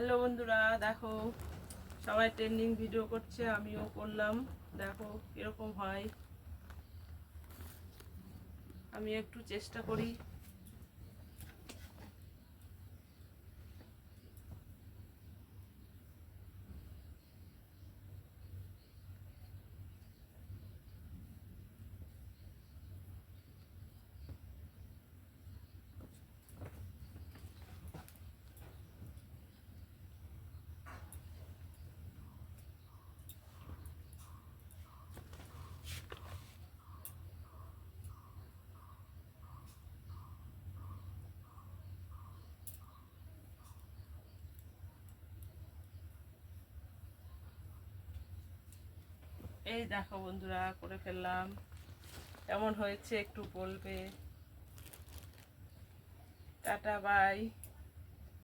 Hello বন্ধুরা, দেখো, সবাই ট্রেন্ডিং ভিডিও করছে, আমিও করলাম। দেখো, কীরকম হয়। আমি একটু চেষ্টা করি। এই দেখো বন্ধুরা করে ফেললাম। কেমন হয়েছে একটু বলবে? Ta-ta bye.